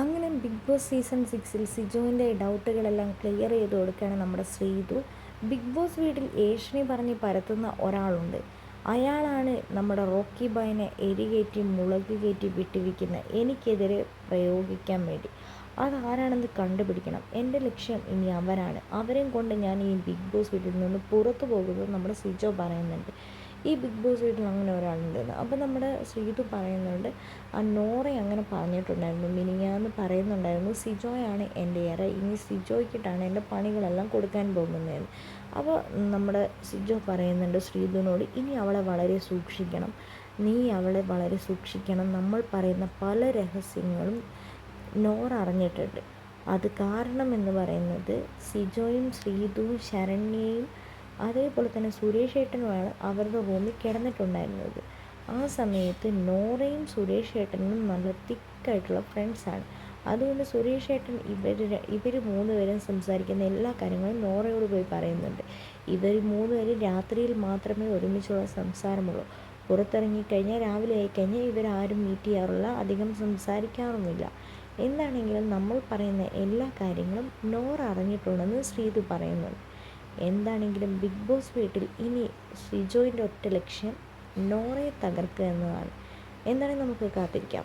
അങ്ങനെ big boss season സിക്സിൽ സിജുവിന്റെ ഡൗട്ടുകളെല്ലാം clear ചെയ്ത് കൊടുക്കുകയാണ് നമ്മുടെ ശ്രീതു. ബിഗ് ബോസ് വീട്ടിൽ ഏഷണി പറഞ്ഞ് പരത്തുന്ന ഒരാളുണ്ട്. അയാളാണ് നമ്മുടെ റോക്കി ബൈനെ എരികേറ്റി മുളക് കയറ്റി വിട്ടുവിക്കുന്ന എനിക്കെതിരെ പ്രയോഗിക്കാൻ വേണ്ടി. അതാരാണെന്ന് കണ്ടുപിടിക്കണം. എന്റെ ലക്ഷ്യം ഇനി അവരാണ്. അവരെയും കൊണ്ട് ഞാൻ ഈ ബിഗ് ബോസ് വീട്ടിൽ നിന്ന് പുറത്തു പോകുന്നത് നമ്മുടെ സിജോ പറയുന്നുണ്ട്. ഈ ബിഗ് ബോസ് വീട്ടിൽ അങ്ങനെ ഒരാളുണ്ടെന്ന് അപ്പോൾ നമ്മുടെ ശ്രീതു പറയുന്നുണ്ട് ആ നോറ അങ്ങനെ പറഞ്ഞിട്ടുണ്ടായിരുന്നു മിനിങ്ങാന്ന് പറയുന്നുണ്ടായിരുന്നു സിജോയാണ് എന്റെ ഇറ ഇനി സിജോയ്ക്കിട്ടാണ് എന്റെ പണികളെല്ലാം കൊടുക്കാൻ പോകുന്നതെന്ന്. അപ്പോൾ നമ്മുടെ സിജോ പറയുന്നുണ്ട് ശ്രീതുവിനോട് ഇനി അവളെ വളരെ സൂക്ഷിക്കണം നീ അവളെ വളരെ സൂക്ഷിക്കണം. നമ്മൾ പറയുന്ന പല രഹസ്യങ്ങളും നോർ അറിഞ്ഞിട്ടുണ്ട്. അത് കാരണം എന്ന് പറയുന്നത് സിജോയും ശ്രീതുവും ശരണ്യയും അതേപോലെ തന്നെ സുരേഷ് ഏട്ടനുമാണ് അവരുടെ റൂമിൽ കിടന്നിട്ടുണ്ടായിരുന്നത്. ആ സമയത്ത് നോറയും സുരേഷ് ഏട്ടനും നല്ല തിക്കായിട്ടുള്ള ഫ്രണ്ട്സാണ് അതുകൊണ്ട് സുരേഷ് ഏട്ടൻ ഇവർ ഇവർ മൂന്ന് പേരും സംസാരിക്കുന്ന എല്ലാ കാര്യങ്ങളും നോറയോട് പോയി പറയുന്നുണ്ട്. ഇവർ മൂന്ന് പേര് രാത്രിയിൽ മാത്രമേ ഒരുമിച്ചുള്ള സംസാരമുള്ളൂ. പുറത്തിറങ്ങിക്കഴിഞ്ഞാൽ രാവിലെ ആയിക്കഴിഞ്ഞാൽ ഇവരാരും മീറ്റ് ചെയ്യാറില്ല അധികം സംസാരിക്കാറുമില്ല എന്താണെങ്കിലും നമ്മൾ പറയുന്ന എല്ലാ കാര്യങ്ങളും നോറ അറിഞ്ഞിട്ടുണ്ടെന്ന് ശ്രീതു പറയുന്നുണ്ട്. എന്താണെങ്കിലും ബിഗ് ബോസ് വീട്ടിൽ ഇനി ഷിജോയിന്റെ ഒറ്റ ലക്ഷ്യം നോറയെ തകർക്കുക എന്നതാണ്. എന്താണെങ്കിൽ നമുക്ക് കാത്തിരിക്കാം.